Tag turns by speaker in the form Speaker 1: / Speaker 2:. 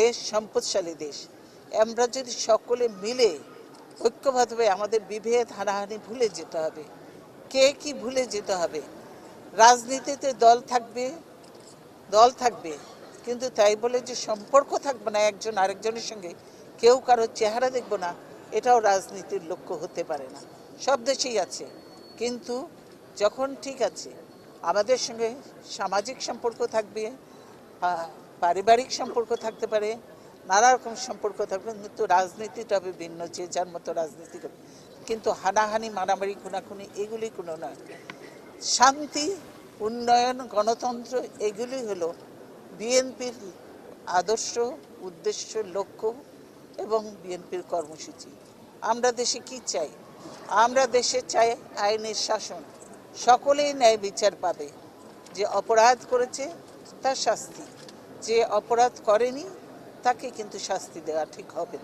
Speaker 1: দেশ, সম্পদশালী দেশ। আমরা যদি সকলে মিলে ঐক্যবদ্ধভাবে আমাদের বিভেদ হানাহানি ভুলে যেতে হবে, কে কি ভুলে যেতে হবে? রাজনীতিতে দল থাকবে দল থাকবে, কিন্তু তাই বলে যে সম্পর্ক থাকবে না একজন আরেকজনের সঙ্গে, কেউ কারোর চেহারা দেখব না, এটাও রাজনীতির লক্ষ্য হতে পারে না। সব দেশেই আছে, কিন্তু যখন ঠিক আছে, আমাদের সঙ্গে সামাজিক সম্পর্ক থাকবে পারিবারিক সম্পর্ক থাকতে পারে, নানা রকম সম্পর্ক থাকবে কিন্তু রাজনীতিটা হবে ভিন্ন, যে যার মতো রাজনীতি কিন্তু হানাহানি, মারামারি, খুনাখুনি এগুলি কোনো নয় শান্তি, উন্নয়ন, গণতন্ত্র এগুলি হলো বিএনপির আদর্শ, উদ্দেশ্য, লক্ষ্য এবং বিএনপির কর্মসূচি। আমরা দেশে কি চাই? আমরা দেশে চাই আইনের শাসন। সকলেই ন্যায় বিচার পাবে। যে অপরাধ করেছে তার শাস্তি। যে অপরাধ করেনি তাকে কিন্তু শাস্তি দেওয়া ঠিক হবে